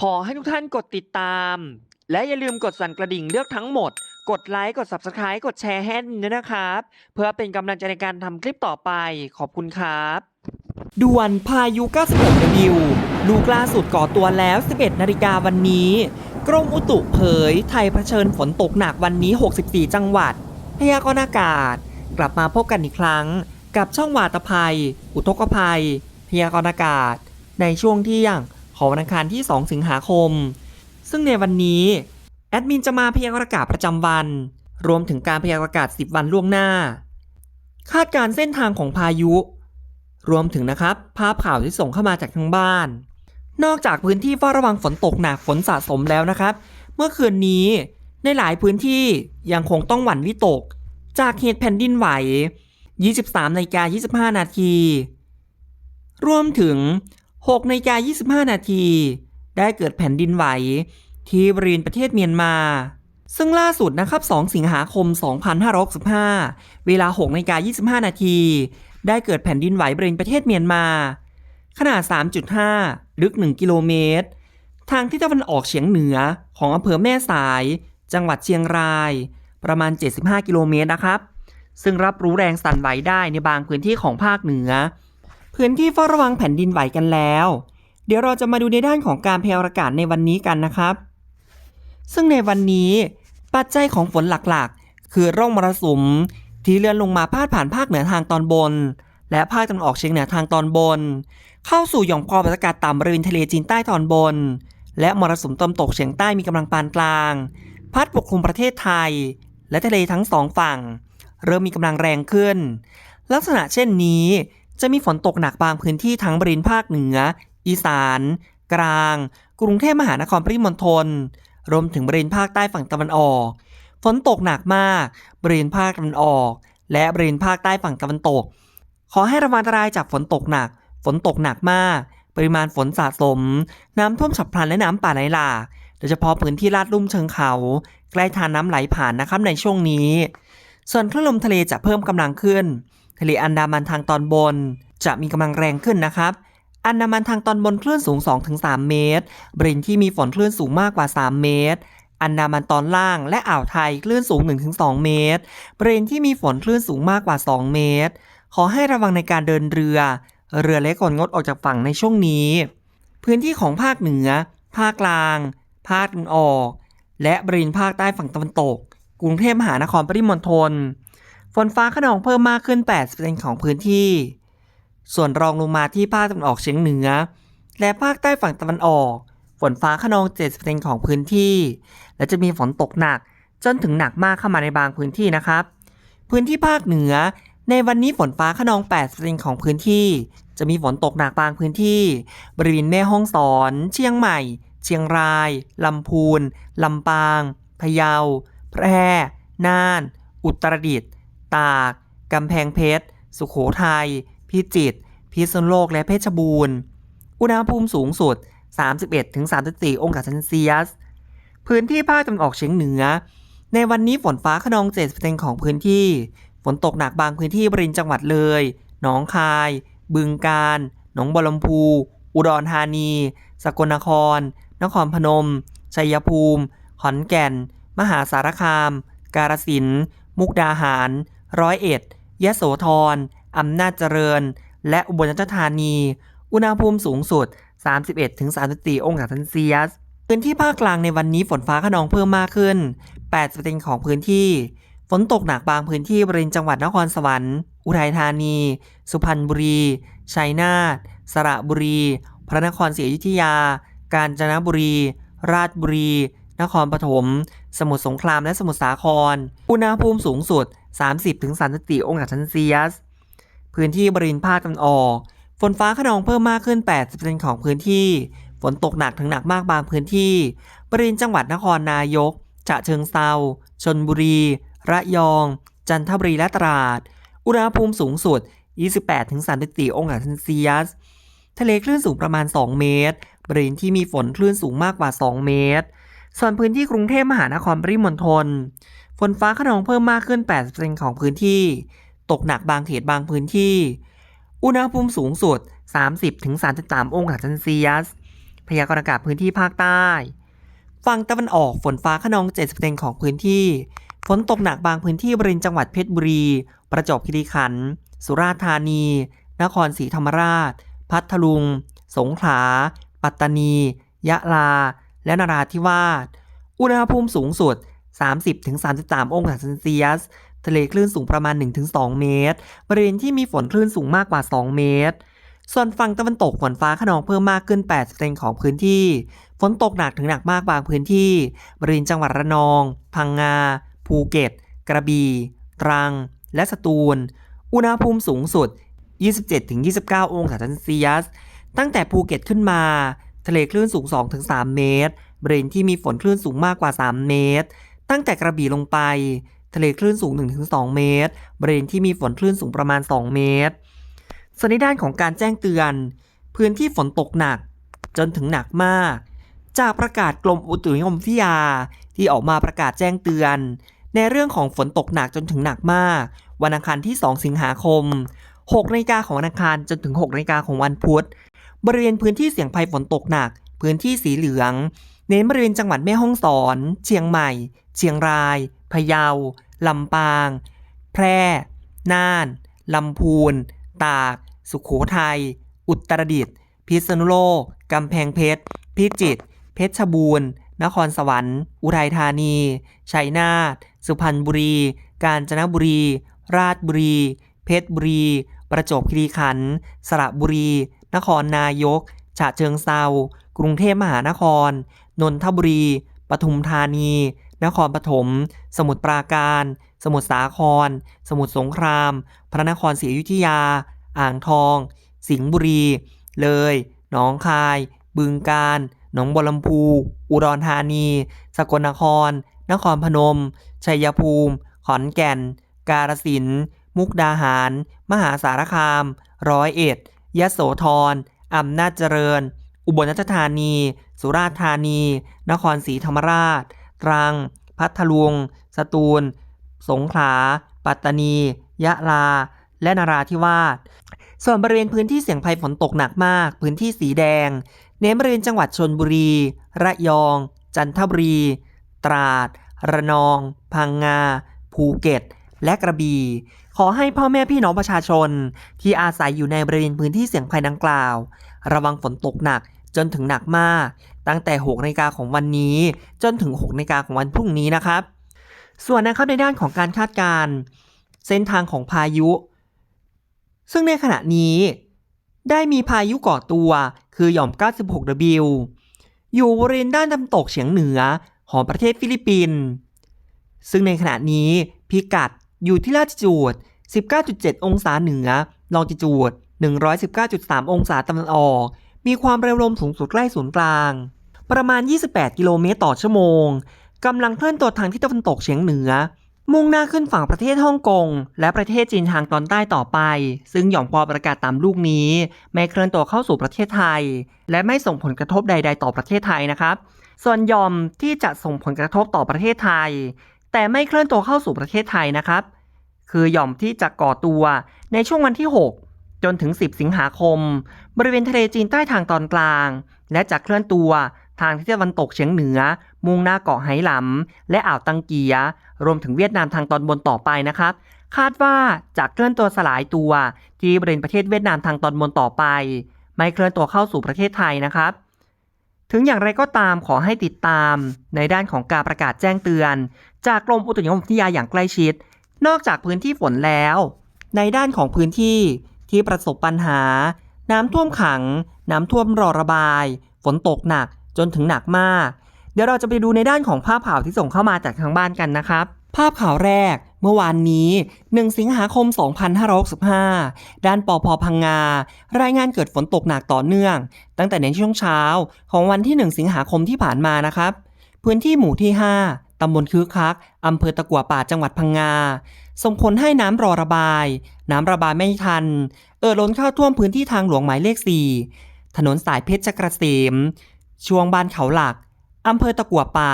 ขอให้ทุกท่านกดติดตาม และอย่าลืมกดสั่นกระดิ่งเลือกทั้งหมด กดไลค์ กด Subscribe กดแชร์ให้ด้วยนะครับ เพื่อเป็นกำลังใจในการทำคลิปต่อไป ขอบคุณครับด่วนพายุ 96W ลูกล่าสุดก่อตัวแล้ว 11 นาฬิกาวันนี้ กรมอุตุเผย ไทยเผชิญฝนตกหนักวันนี้ 64 จังหวัด พยากรณ์อากาศ กลับมาพบกันอีกครั้ง กับช่องวาตภัย อุทกภัย พยากรณ์อากาศ ในช่วงเที่ยง ของวันอังคารที่ 2 สิงหาคม ซึ่งในวันนี้ แอดมินจะมาพยากรณ์อากาศประจำวัน รวมถึงการพยากรณ์อากาศ 10 วันล่วงหน้า คาดการเส้นทางของพายุ รวมถึงนะครับ ภาพข่าวที่ส่งเข้ามาจากทางบ้าน นอกจากพื้นที่เฝ้าระวังฝนตกหนักฝนสะสมแล้วนะครับ เมื่อคืนนี้ในหลายพื้นที่ยังคงต้องหวั่นวิตก จากเหตุแผ่นดินไหว 23นาฬิกา25 นาที รวมถึง 6นกา25 นาที ได้เกิดแผ่นดินไหว ที่บริเวณประเทศเมียนมา ซึ่งล่าสุดนะครับ 2 สิงหาคม 2565 เวลา6นกา25 นาที ได้เกิดแผ่นดินไหวบริเวณประเทศเมียนมา ขนาด 3.5 ลึก 1 กิโลเมตร ทางที่ตะวันออกเฉียงเหนือของอำเภอแม่สาย จังหวัดเชียงราย ประมาณ 75 กิโลเมตรนะครับ ซึ่งรับรู้แรงสั่นไหวได้ในบางพื้นที่ของภาคเหนือ พื้นที่เฝ้าระวังแผ่นดินไหวกันแล้ว เดี๋ยวเราจะมาดูในด้านของการพยากรณ์อากาศในวันนี้กันนะครับ ซึ่งในวันนี้ปัจจัยของฝนหลักๆ คือร่องมรสุม ที่เลื่อนลงมาพาดผ่านภาคเหนือทางตอนบน และภาคตะวันออกเฉียงเหนือทางตอนบน เข้าสู่หย่อมความกดอากาศต่ำบริเวณทะเลจีนใต้ตอนบน และมรสุมตะวันตกเฉียงใต้มีกำลังปานกลาง พัดปกคลุมประเทศไทย และทะเลทั้งสองฝั่ง เริ่มมีกำลังแรงขึ้น ลักษณะเช่นนี้ จะมีฝนตกหนักบางพื้นที่ทั้งบริเวณภาคเหนือ อีสาน กลาง กรุงเทพมหานครปริมณฑลรวมถึงบริเวณภาคใต้ฝั่งตะวันออก ฝนตกหนักมาก บริเวณภาคตะวันออก และบริเวณภาคใต้ฝั่งตะวันตก ขอให้ระวังอันตรายจากฝนตกหนัก ฝนตกหนักมาก ปริมาณฝนสะสม น้ำท่วมฉับพลันและน้ำป่าไหลหลากโดยเฉพาะพื้นที่ลาดลุ่มเชิงเขา ใกล้ทานน้ำไหลผ่านนะครับในช่วงนี้ ส่วนคลื่นลมทะเลจะเพิ่มกำลังขึ้น ทะเลอันดามันทางตอนบน จะมีกำลังแรงขึ้นนะครับ อันดามันทางตอนบนคลื่นสูง 2-3 เมตร บริเวณที่มีฝนคลื่นสูงมากกว่า 3 เมตร อันดามันตอนล่างและอ่าวไทยคลื่นสูง 1-2 เมตร บริเวณที่มีฝนคลื่นสูงมากกว่า 2 เมตร ขอให้ระวังในการเดินเรือ เรือเล็กก่อนงดออกจากฝั่งในช่วงนี้ พื้นที่ของภาคเหนือ ภาคกลาง ภาคตะวันออก และบริเวณภาคใต้ฝั่งตะวันตก กรุงเทพมหานครปริมณฑล ฝนฟ้าขนองเพิ่มมากขึ้น 8%ของพื้นที่ ส่วนรองลงมาที่ภาคตะวันออกเฉียงเหนือ และภาคใต้ฝั่งตะวันออก ฝนฟ้าขนอง70%ของพื้นที่ และจะมีฝนตกหนักจนถึงหนักมากเข้ามาในบางพื้นที่นะครับ พื้นที่ภาคเหนือ ในวันนี้ฝนฟ้าขนอง80%ของพื้นที่ จะมีฝนตกหนักบางพื้นที่ บริเวณแม่ฮ่องสอน เชียงใหม่ เชียงราย ลำพูน ลำปาง พะเยา แพร่ น่าน อุตรดิตถ์ ตาก กำแพงเพชร สุโขทัย พิจิตร พิษณุโลก และเพชรบูรณ์ อุณหภูมิสูงสุด 31-34 องศาเซนเซียส พื้นที่ภาคตะวันออกเฉียงเหนือ ในวันนี้ฝนฟ้าขนอง 70%ของพื้นที่ ฝนตกหนักบางพื้นที่บริเวณจังหวัดเลย หนองคาย บึงกาฬ หนองบัวลำพู อุดรธานี สกลนคร นครพนม ชัยภูมิ ขอนแก่น มหาสารคาม กาฬสินธุ์มุกดาหาร ร้อยเอ็ด ยะโสธร อำนาจเจริญ และอุบลราชธานี อุณหภูมิสูงสุด 31-34 องศาเซนเซียส พื้นที่ภาคกลางในวันนี้ฝนฟ้าขนองเพิ่มมากขึ้น80%ของพื้นที่ ฝนตกหนักบางพื้นที่บริเวณจังหวัดนครสวรรค์ อุทัยธานี สุพรรณบุรี ชัยนาท สระบุรี พระนครศรีอยุธยา กาญจนบุรี ราชบุรีนครปฐม สมุทรสงครามและสมุทรสาคร อุณหภูมิสูงสุด 30-34องศาเซนเซียส พื้นที่บริเวณภาคตะวันออก ฝนฟ้าขนองเพิ่มมากขึ้น 80%ของพื้นที่ ฝนตกหนักถึงหนักมากบางพื้นที่ บริเวณจังหวัดนครนายก ฉะเชิงเซาชนบุรี ระยอง จันทบุรีและตราด อุณหภูมิสูงสุด 28-34องศาเซนเซียส ทะเลคลื่นสูงประมาณ 2 เมตร บริเวณที่มีฝนคลื่นสูงมากกว่า 2 เมตร ส่วนพื้นที่กรุงเทพมหานครปริมณฑล ฝนฟ้าขนองเพิ่มมากขึ้น80%ของพื้นที่ ตกหนักบางเขตบางพื้นที่ อุณหภูมิสูงสุด 30-33 องศาเซนเซียส พยากรณ์อากาศพื้นที่ภาคใต้ ฝั่งตะวันออกฝนฟ้าขนอง 70%ของพื้นที่ ฝนตกหนักบางพื้นที่บริเวณจังหวัดเพชรบุรี ประจวบคีรีขันธ์ สุราษฎร์ธานี นครศรีธรรมราช พัทลุง สงขลา ปัตตานี ยะลา และนราธิวาส อุณหภูมิสูงสุด 30-33 องศาเซนเซียส ทะเลคลื่นสูงประมาณ 1-2 เมตร บริเวณที่มีฝนคลื่นสูงมากกว่า 2 เมตร ส่วนฝั่งตะวันตกฝนฟ้าขนองเพิ่มมากขึ้น80%ของพื้นที่ ฝนตกหนักถึงหนักมากบางพื้นที่ บริเวณจังหวัดระนอง พังงา ภูเก็ต กระบี่ ตรัง และสตูล อุณหภูมิสูงสุด 27-29 องศาเซนเซียส ตั้งแต่ภูเก็ตขึ้นมา ทะเลคลื่นสูง 2-3 เมตร บริเวณที่มีฝนคลื่นสูงมากกว่า 3 เมตร ตั้งแต่กระบี่ลงไป ทะเลคลื่นสูง 1-2 เมตร บริเวณที่มีฝนคลื่นสูงประมาณ 2 เมตรส่วนในด้านของการแจ้งเตือน พื้นที่ฝนตกหนัก จนถึงหนักมาก จากประกาศกรมอุตุนิยมวิทยาที่ออกมาประกาศแจ้งเตือน ในเรื่องของฝนตกหนักจนถึงหนักมาก วันอังคารที่ 2 สิงหาคม6นาฬิกาของวันอังคารจนถึง6นาฬิกาของวันพุธ บริเวณพื้นที่เสี่ยงภัยฝนตกหนัก พื้นที่สีเหลือง เน้นบริเวณจังหวัดแม่ฮ่องสอน เชียงใหม่ เชียงราย พะเยา ลำปาง แพร่ น่าน ลำพูน ตาก สุขโขทัย อุตรดิตถ์ พิษณุโลก กำแพงเพชร พิจิตร เพชรบูรณ์ นครสวรรค์ อุทัยธานี ชัยนาท สุพรรณบุรี กาญจนบุรี ราชบุรี เพชรบุรี ประจวบคีรีขันธ์ สระบุรี นครนายก ฉะเชิงเซา กรุงเทพมหานคร นนทบุรี ปทุมธานี นครปฐม สมุทรปราการ สมุทรสาคร สมุทรสงคราม พระนครศรีอยุธยา อ่างทอง สิงห์บุรี เลย หนองคาย บึงกาฬ หนองบัวลำพู อุดรธานี สกลนคร นครพนม ชัยภูมิ ขอนแก่น กาฬสินธุ์มุกดาหาร มหาสารคาม ร้อยเอ็ด ยโสธร อำนาจเจริญ อุบลราชธานี สุราษฎร์ธานี นครศรีธรรมราช ตรัง พัทลุง สตูล สงขลา ปัตตานี ยะลา และนราธิวาส ส่วนบริเวณพื้นที่เสี่ยงภัยฝนตกหนักมาก พื้นที่สีแดง เน้นบริเวณจังหวัดชนบุรี ระยอง จันทบุรี ตราด ระนอง พังงา ภูเก็ต และกระบี่ ขอให้พ่อแม่พี่น้องประชาชน ที่อาศัยอยู่ในบริเวณพื้นที่เสี่ยงภัยดังกล่าว ระวังฝนตกหนัก จนถึงหนักมาก ตั้งแต่6นาฬิกาของวันนี้ จนถึง6นาฬิกาของวันพรุ่งนี้นะครับ ส่วนนะครับในด้านของการคาดการณ์เส้นทางของพายุ ซึ่งในขณะนี้ ได้มีพายุก่อตัวคือหย่อม 96W อยู่บริเวณด้านตะวันตกเฉียงเหนือของประเทศฟิลิปปินส์ซึ่งในขณะนี้พิกัดอยู่ที่ลาติจูด 19.7 องศาเหนือ ลองจิจูด 119.3 องศาตะวันออก มีความเร็วลมสูงสุดใกล้ศูนย์กลาง ประมาณ 28 กิโลเมตรต่อชั่วโมงกำลังเคลื่อนตัวทางทิศตะวันตกเฉียงเหนือ มุ่งหน้าขึ้นฝั่งประเทศฮ่องกง และประเทศจีนทางตอนใต้ต่อไป ซึ่งหย่อมความประกาศตามลูกนี้ ไม่เคลื่อนตัวเข้าสู่ประเทศไทย และไม่ส่งผลกระทบใด ๆ ต่อประเทศไทยนะครับ ส่วนหย่อมที่จะส่งผลกระทบต่อประเทศไทย แต่ไม่เคลื่อนตัวเข้าสู่ประเทศไทยนะครับ คือหย่อมที่จะก่อตัวในช่วงวันที่ 6 จนถึง 10 สิงหาคม บริเวณทะเลจีนใต้ทางตอนกลาง และจะเคลื่อนตัวทางทิศตะวันตกเฉียงเหนือ มุ่งหน้าเกาะไหหลำและอ่าวตังเกีย รวมถึงเวียดนามทางตอนบนต่อไปนะครับ คาดว่าจะเคลื่อนตัวสลายตัวที่บริเวณประเทศเวียดนามทางตอนบนต่อไป ไม่เคลื่อนตัวเข้าสู่ประเทศไทยนะครับ ถึงอย่างไรก็ตามขอให้ติดตามในด้านของการประกาศแจ้งเตือน จากกรมอุตุนิยมวิทยาอย่างใกล้ชิด นอกจากพื้นที่ฝนแล้ว ในด้านของพื้นที่ ที่ประสบปัญหา น้ำท่วมขัง น้ำท่วมรอระบาย ฝนตกหนักจนถึงหนักมาก เดี๋ยวเราจะไปดูในด้านของภาพข่าวที่ส่งเข้ามาจากทางบ้านกันนะครับ ภาพข่าวแรกเมื่อวานนี้ 1 สิงหาคม 2565 ด้านปอพพังงา รายงานเกิดฝนตกหนักต่อเนื่อง ตั้งแต่ในช่วงเช้าของวันที่ 1 สิงหาคมที่ผ่านมานะครับ พื้นที่หมู่ที่ 5ตำบลคือคัก อำเภอตะกัวป่าจังหวัดพังงา ส่งผลให้น้ำรอระบาย น้ำระบายไม่ทัน เอ่อล้นเข้าท่วมพื้นที่ทางหลวงหมายเลข 4 ถนนสายเพชรเกษมช่วงบ้านเขาหลักอำเภอตะกัวป่า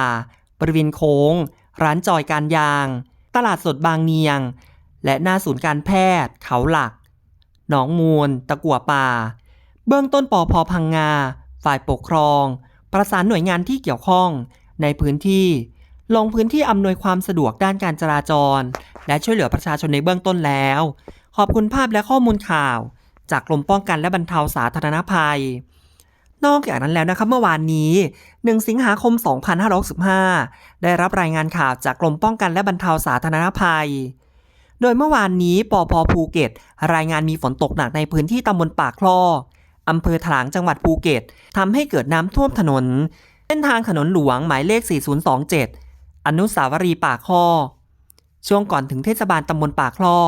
บริเวณโค้ง ร้านจอยการยาง ตลาดสดบางเนียง และหน้าศูนย์การแพทย์ เขาหลัก หนองมูล ตะกัวป่า เบื้องต้นปอพอพังงา ฝ่ายปกครอง ประสานหน่วยงานที่เกี่ยวข้องในพื้นที่ ลงพื้นที่อำนวยความสะดวกด้านการจราจร และช่วยเหลือประชาชนในเบื้องต้นแล้ว ขอบคุณภาพและข้อมูลข่าว จากกรมป้องกันและบรรเทาสาธารณภัย นอกจากนั้นแล้วนะครับเมื่อวานนี้ 1 สิงหาคม 2565 ได้รับรายงานข่าวจากกรมป้องกันและบรรเทาสาธารณภัย โดยเมื่อวานนี้ปอพภูเก็ต รายงานมีฝนตกหนักในพื้นที่ตำบลปากคลออำเภอถลางจังหวัดภูเก็ตทำให้เกิดน้ำท่วมถนนเส้นทางถนนหลวงหมายเลข 4027 อนุสาวรีย์ปากคลอ ช่วงก่อนถึงเทศบาลตำบลปากคลอ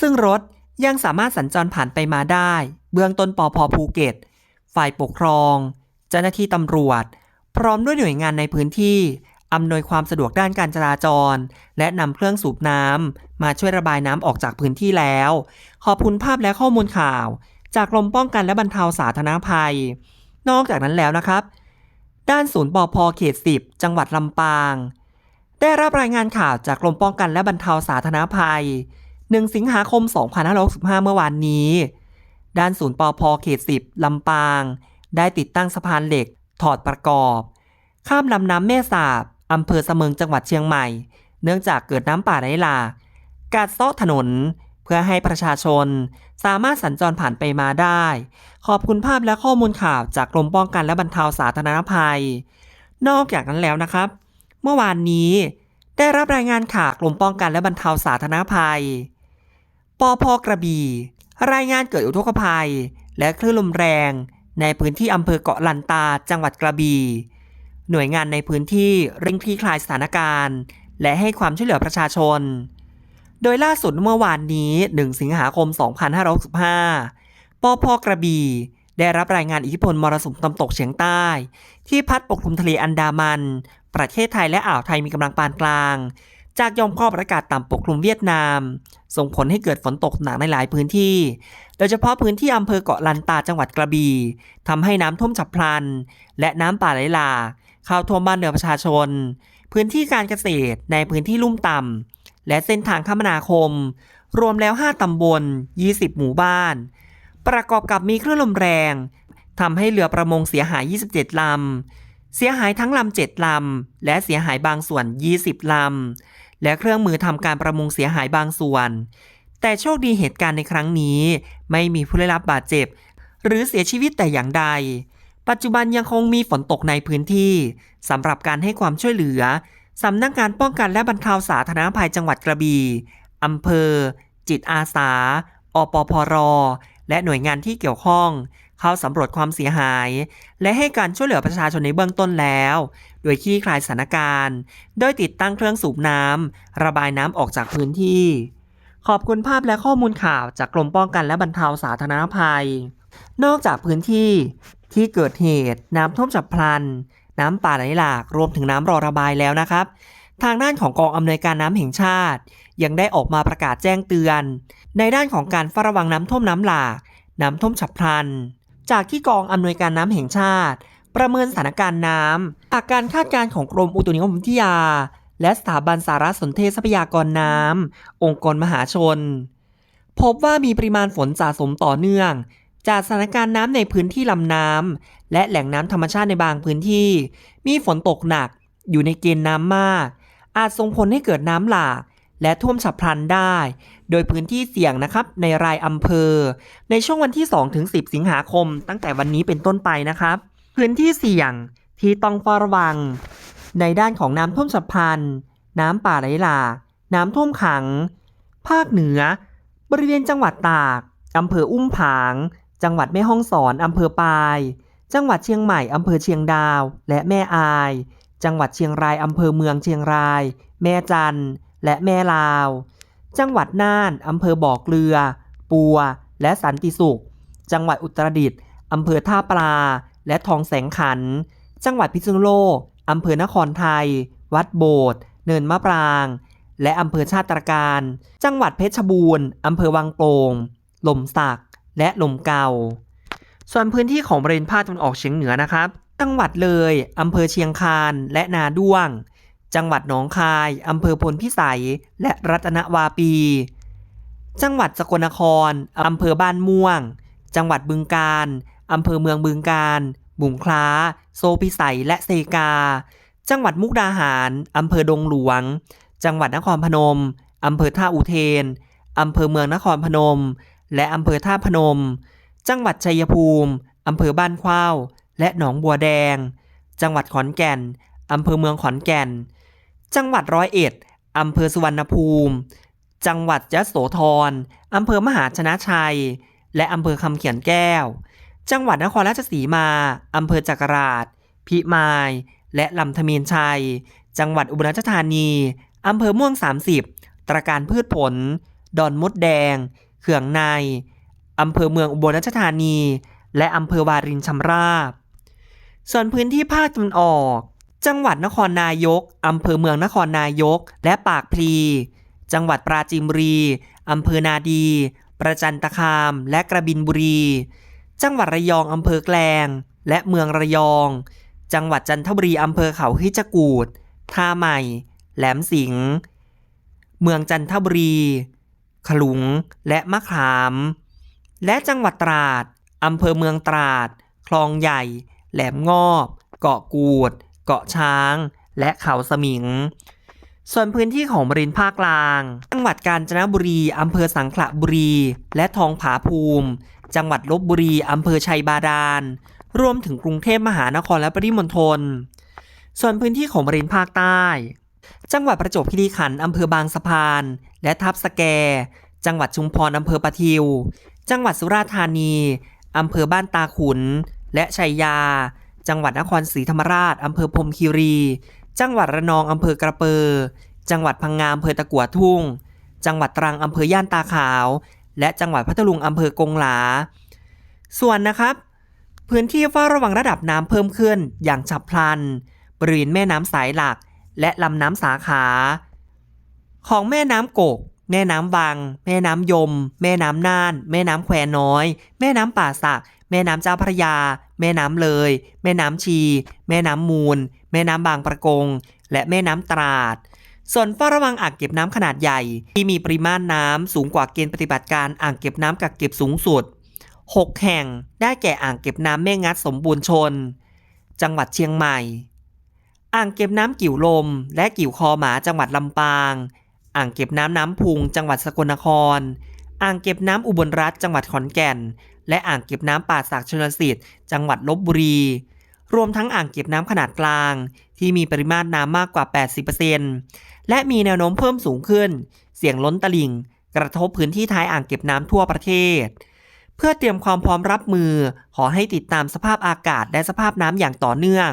ซึ่งรถยังสามารถสัญจรผ่านไปมาได้ เบื้องต้นปอพภูเก็ต ฝ่ายปกครอง เจ้าหน้าที่ตำรวจ พร้อมด้วยหน่วยงานในพื้นที่อำนวยความสะดวกด้านการจราจร และนำเครื่องสูบน้ำมาช่วยระบายน้ำออกจากพื้นที่แล้ว ขอบคุณภาพและข้อมูลข่าว จากกรมป้องกันและบรรเทาสาธารณภัย นอกจากนั้นแล้วนะครับ ด้านศูนย์ปอพเขต 10 จังหวัดลำปาง ได้รับรายงานข่าวจากกรมป้องกันและบรรเทาสาธารณภัย 1 สิงหาคม 2565 เมื่อวานนี้ ด้านศูนย์ปอพเขต 10 ลำปาง ได้ติดตั้งสะพานเหล็ก ถอดประกอบ ข้ามลำน้ำแม่สาบอำเภอเสมิงจังหวัดเชียงใหม่ เนื่องจากเกิดน้ำป่าไหลหลากกัดเซาะถนน เพื่อให้ประชาชน สามารถสัญจรผ่านไปมาได้ ขอบคุณภาพและข้อมูลข่าวจากกรมป้องกันและบรรเทาสาธารณภัย นอกจากนั้นแล้วนะครับ เมื่อวานนี้ได้รับรายงานข่าวกรมป้องกันและบรรเทาสาธารณภัย ปอพกระบี่ รายงานเกิดอุทกภัย และคลื่นลมแรง ในพื้นที่อำเภอเกาะลันตาจังหวัดกระบี่หน่วยงานในพื้นที่เร่งคลี่คลายสถานการณ์ และให้ความช่วยเหลือประชาชน โดยล่าสุดเมื่อวานนี้ 1 สิงหาคม 2565ปอพกระบี่ได้รับรายงานอิทธิพลมรสุมตะวันตกเฉียงใต้ ที่พัดปกคลุมทะเลอันดามัน ประเทศไทยและอ่าวไทยมีกำลังปานกลาง จากยอมความอากาศต่ำปกคลุมเวียดนาม ส่งผลให้เกิดฝนตกหนักในหลายพื้นที่ โดยเฉพาะพื้นที่อำเภอเกาะลันตาจังหวัดกระบี่ทำให้น้ำท่วมฉับพลัน และน้ำป่าไหลหลากเข้าท่วมบ้านเรือนประชาชน พื้นที่การเกษตรในพื้นที่ลุ่มต่ำและเส้นทางคมนาคม รวมแล้ว 5 ตำบล 20 หมู่บ้าน ประกอบกับมีคลื่นลมแรงทำให้เรือประมงเสียหาย 27 ลำ เสียหายทั้งลำ7ลำ และเสียหายบางส่วน 20 ลำ และเครื่องมือทำการประมงเสียหายบางส่วน แต่โชคดีเหตุการณ์ในครั้งนี้ ไม่มีผู้ได้รับบาดเจ็บ หรือเสียชีวิตแต่อย่างใด ปัจจุบันยังคงมีฝนตกในพื้นที่สำหรับการให้ความช่วยเหลือสำนักงานป้องกันและบรรเทาสาธารณภัยจังหวัดกระบี่อำเภอ จิตอาสา อปพร และหน่วยงานที่เกี่ยวข้อง เข้าสำรวจความเสียหาย และให้การช่วยเหลือประชาชนในเบื้องต้นแล้ว โดยคลี่คลายสถานการณ์ โดยติดตั้งเครื่องสูบน้ำระบายน้ำออกจากพื้นที่ ขอบคุณภาพและข้อมูลข่าวจากกรมป้องกันและบรรเทาสาธารณภัย นอกจากพื้นที่ที่เกิดเหตุน้ำท่วมฉับพลัน น้ำป่าไหลหลากรวมถึงน้ำรอระบายแล้วนะครับ ทางด้านของกองอำนวยการน้ำแห่งชาติ ยังได้ออกมาประกาศแจ้งเตือน ในด้านของการเฝ้าระวังน้ำท่วมน้ำหลาก น้ำท่วมฉับพลัน จากที่กองอำนวยการน้ำแห่งชาติ ประเมินสถานการณ์น้ำจากการคาดการณ์ของกรมอุตุนิยมวิทยา และสถาบันสารสนเทศทรัพยากรน้ำองค์กรมหาชน พบว่ามีปริมาณฝนสะสมต่อเนื่อง จากสถานการณ์น้ำในพื้นที่ลำน้ำและแหล่งน้ำธรรมชาติในบางพื้นที่ มีฝนตกหนักอยู่ในเกณฑ์น้ำมาก อาจส่งผลให้เกิดน้ำหลาก และท่วมฉับพลันได้ โดยพื้นที่เสี่ยงนะครับในรายอำเภอ ในช่วงวันที่2ถึง10 สิงหาคม ตั้งแต่วันนี้เป็นต้นไปนะครับ พื้นที่เสี่ยงที่ต้องเฝ้าระวัง ในด้านของน้ำท่วมฉับพลัน น้ำป่าไหลหลาก น้ำท่วมขัง ภาคเหนือ บริเวณจังหวัดตาก อำเภออุ้มผาง จังหวัดแม่ฮ่องสอน อำเภอปาย จังหวัดเชียงใหม่ อำเภอเชียงดาว และแม่อาย จังหวัดเชียงราย อำเภอเมืองเชียงราย แม่จันทร์ และแม่ลาว จังหวัดน่าน อำเภอบ่อเกลือ ปัว และสันติสุข จังหวัดอุตรดิตถ์อำเภอท่าปลา และทองแสงขัน จังหวัดพิษณุโลก อำเภอนครไทย วัดโบสถ์ เนินมะปราง และอำเภอชาติตรการ จังหวัดเพชรบูรณ์ อำเภอวังโป่งหล่มสัก และลมเกาส่วนพื้นที่ของบริเวณภาคตะวันออกเฉียงเหนือนะครับ จังหวัดเลย อำเภอเชียงคาน และนาด้วง จังหวัดหนองคาย อำเภอพลพิสัย และรัตนวาปี จังหวัดสกลนคร อำเภอบ้านม่วง จังหวัดบึงกาฬอำเภอเมืองบึงกาฬบุงคล้า โซพิสัย และเซกา จังหวัดมุกดาหาร อำเภอดงหลวง จังหวัดนครพนม อำเภอท่าอุเทน อำเภอเมืองนครพนม และอำเภอท่าพนม จังหวัดชัยภูมิ อำเภอบ้านเข้าวและหนองบัวแดง จังหวัดขอนแก่น อำเภอเมืองขอนแก่น จังหวัดร้อยเอ็ดอำเภอสุวรรณภูมิ จังหวัดยะโสธรอำเภอมหาชนะชัย และอำเภอคำเขียนแก้ว จังหวัดนครราชสีมาอำเภอจักราช พิมาย และลำธเมนชัย จังหวัดอุบลราชธานีอำเภอม่วง 30 ตระการพืชผล ดอนมดแดง เขื่องในอำเภอเมืองอุบลราชธานี และอำเภอวารินชำราบ ส่วนพื้นที่ภาคตะวันออก จังหวัดนครนายก อำเภอเมืองนครนายก และปากพลี จังหวัดปราจีนบุรี อำเภอนาดี ประจันตคาม และกระบินบุรี จังหวัดระยอง อำเภอแกลง และเมืองระยอง จังหวัดจันทบุรี อำเภอเขาฮิจกูดท่าใหม่ แหลมสิงห์ เมืองจันทบุรี ขลุง และมะขาม และจังหวัดตราด อำเภอเมืองตราด คลองใหญ่ แหลมงอบ เกาะกูด เกาะช้าง และเขาสมิง ส่วนพื้นที่ของบริเวณภาคกลาง จังหวัดกาญจนบุรี อำเภอสังขละบุรี และทองผาภูมิ จังหวัดลบบุรี อำเภอชัยบาดาล รวมถึงกรุงเทพมหานครและปริมณฑล ส่วนพื้นที่ของบริเวณภาคใต้ จังหวัดประจวบคีรีขันธ์อำเภอบางสะพาน และทับสแก จังหวัดชุมพรอำเภอปะทิว จังหวัดสุราษฎร์ธานีอำเภอบ้านตาขุน และชัยยา จังหวัดนครศรีธรรมราชอำเภอพรมคีรี จังหวัดระนองอำเภอกระเปอจังหวัดพังงาอำเภอตะกัวทุ่ง จังหวัดตรังอำเภอย่านตาขาว และจังหวัดพัทลุงอำเภอกงหลา ส่วนนะครับ พื้นที่เฝ้าระวังระดับน้ำเพิ่มขึ้นอย่างฉับพลัน บริเวณแม่น้ำสายหลัก และลำน้ำสาขา ของแม่น้ำกก แม่น้ำวัง แม่น้ำยม แม่น้ำน่าน แม่น้ำแควน้อย แม่น้ำป่าสักแม่น้ำเจ้าพระยา แม่น้ำเลย แม่น้ำชี แม่น้ำมูล แม่น้ำบางประกง และแม่น้ำตราด ส่วนเฝ้าระวังอ่างเก็บน้ำขนาดใหญ่ ที่มีปริมาณน้ำสูงกว่าเกณฑ์ปฏิบัติการอ่างเก็บน้ำกักเก็บสูงสุด 6 แห่งได้แก่อ่างเก็บน้ำแม่งัดสมบูรณ์ชน จังหวัดเชียงใหม่ อ่างเก็บน้ำกิ่วลม และกิ่วคอหมาจังหวัดลำปาง อ่างเก็บน้ำน้ำพุง จังหวัดสกลนคร อ่างเก็บน้ำอุบลรัฐจังหวัดขอนแก่น และอ่างเก็บน้ำป่าสักชลสิทธิ์จังหวัดลบบุรี รวมทั้งอ่างเก็บน้ำขนาดกลาง ที่มีปริมาตรน้ำมากกว่า 80%และมีแนวโน้มเพิ่มสูงขึ้น เสี่ยงล้นตลิ่ง กระทบพื้นที่ท้ายอ่างเก็บน้ำทั่วประเทศ เพื่อเตรียมความพร้อมรับมือ ขอให้ติดตามสภาพอากาศและสภาพน้ำอย่างต่อเนื่อง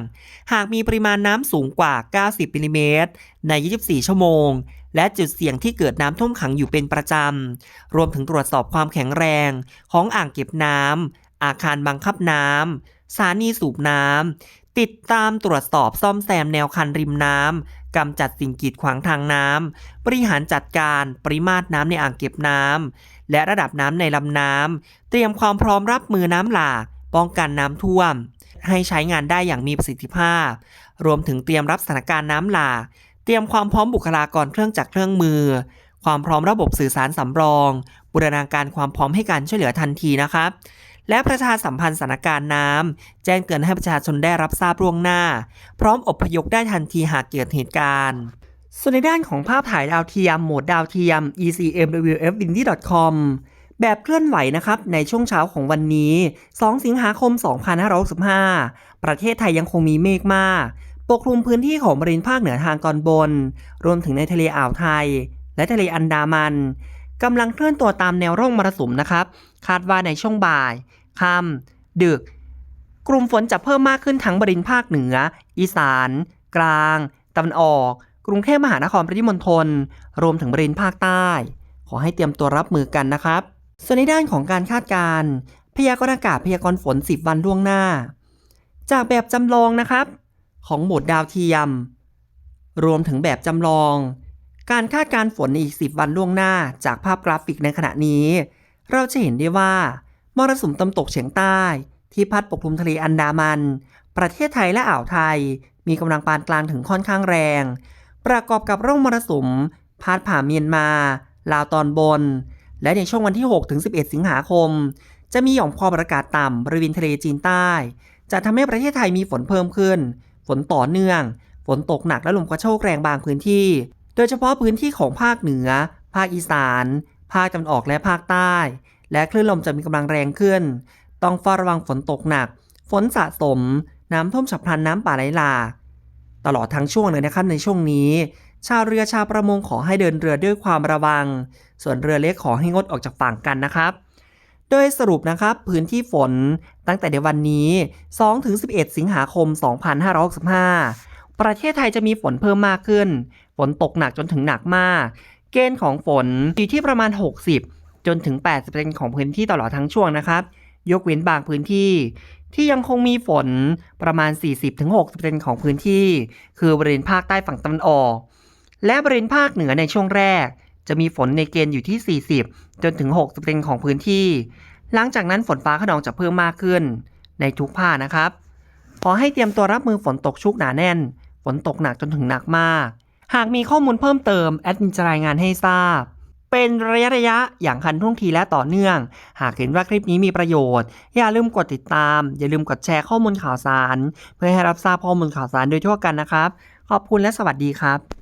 หากมีปริมาณน้ำสูงกว่า 90มิลลิเมตรใน 24 ชั่วโมง และจุดเสี่ยงที่เกิดน้ำท่วมขังอยู่เป็นประจำ รวมถึงตรวจสอบความแข็งแรง ของอ่างเก็บน้ำอาคารบังคับน้ำสถานีสูบน้ำติดตามตรวจสอบซ่อมแซมแนวคันริมน้ำกำจัดสิ่งกีดขวางทางน้ำบริหารจัดการปริมาตรน้ำในอ่างเก็บน้ำและระดับน้ำในลำน้ำเตรียมความพร้อมรับมือน้ำหลากป้องกันน้ำท่วมให้ใช้งานได้อย่างมีประสิทธิภาพ รวมถึงเตรียมรับสถานการณ์น้ำหลาก เตรียมความพร้อมบุคลากรเครื่องจักรเครื่องมือ ความพร้อมระบบสื่อสารสำรอง บูรณาการความพร้อมให้การช่วยเหลือทันทีนะครับ และประชาสัมพันธ์สถานการณ์น้ำแจ้งเตือนให้ประชาชนได้รับทราบล่วงหน้า พร้อมอพยพได้ทันทีหากเกิดเหตุการณ์ส่วนในด้านของภาพถ่ายดาวเทียมโหมดดาวเทียม ecmwfwindy.com แบบเคลื่อนไหวนะครับ ในช่วงเช้าของวันนี้ 2 สิงหาคม 2565 ประเทศไทยยังคงมีเมฆมาก ปกคลุมพื้นที่ของบริเวณภาคเหนือทางตอนบน รวมถึงในทะเลอ่าวไทย และทะเลอันดามันกำลังเคลื่อนตัวตามแนวร่องมรสุมนะครับ คาดว่าในช่วงบ่ายค่ำดึก กลุ่มฝนจะเพิ่มมากขึ้นทั้งบริเวณภาคเหนือ อีสาน กลางตะวันออก กรุงเทพมหานครปริมณฑลรวมถึงบริเวณภาคใต้ ขอให้เตรียมตัวรับมือกันนะครับ ส่วนในด้านของการคาดการณ์พยากรณ์อากาศพยากรณ์ฝน 10 วันล่วงหน้า จากแบบจำลองนะครับ ของโหมดดาวเทียม รวมถึงแบบจำลอง การคาดการฝนในอีก 10 วันล่วงหน้าจากภาพกราฟิกในขณะนี้ เราจะเห็นได้ว่ามรสุมตะวันตกเฉียงใต้ ที่พัดปกคลุมทะเลอันดามัน ประเทศไทยและอ่าวไทย มีกำลังปานกลางถึงค่อนข้างแรง ประกอบกับร่องมรสุมพาดผ่านเมียนมา ลาวตอนบน และในช่วงวันที่6ถึง11 สิงหาคม จะมีหย่อมความกดอากาศต่ำบริเวณทะเลจีนใต้ จะทำให้ประเทศไทยมีฝนเพิ่มขึ้น ฝนต่อเนื่อง ฝนตกหนักและลมกระโชกแรงบางพื้นที่ โดยเฉพาะพื้นที่ของภาคเหนือ ภาคอีสาน ภาคตะวันออกและภาคใต้ และคลื่นลมจะมีกำลังแรงขึ้น ต้องเฝ้าระวังฝนตกหนัก ฝนสะสม น้ำท่วมฉับพลันน้ำป่าไหลหลากตลอดทั้งช่วงเลยนะครับในช่วงนี้ ชาวเรือชาวประมงขอให้เดินเรือด้วยความระวัง ส่วนเรือเล็กขอให้งดออกจากฝั่งกันนะครับ ดยสรุปนะครับพื้นที่ฝนตั้งแต่ในวันนี้ 2-11 สิงหาคม 2565 ประเทศไทยจะมีฝนเพิ่มมากขึ้น ฝนตกหนักจนถึงหนักมาก เกณฑ์ของฝนอยู่ที่ประมาณ 60 จนถึง 80%ของพื้นที่ตลอดทั้งช่วงนะครับ ยกเว้นบางพื้นที่ ที่ยังคงมีฝนประมาณ 40-60%ของพื้นที่ คือบริเวณภาคใต้ฝั่งตะวันออก และบริเวณภาคเหนือในช่วงแรก จะมีฝนในเกณฑ์อยู่ที่ 40 จนถึง 60%ของพื้นที่ หลังจากนั้นฝนฟ้าขนองจะเพิ่มมากขึ้น ในทุกภาคนะครับ ขอให้เตรียมตัวรับมือฝนตกชุกหนาแน่น ฝนตกหนักจนถึงหนักมาก หากมีข้อมูลเพิ่มเติมแอดมินจะรายงานให้ทราบ เป็นระยะระยะอย่างคันท่วงทีและต่อเนื่อง หากเห็นว่าคลิปนี้มีประโยชน์ อย่าลืมกดติดตาม อย่าลืมกดแชร์ข้อมูลข่าวสาร เพื่อให้รับทราบข้อมูลข่าวสารโดยทั่วกันนะครับ ขอบคุณและสวัสดีครับ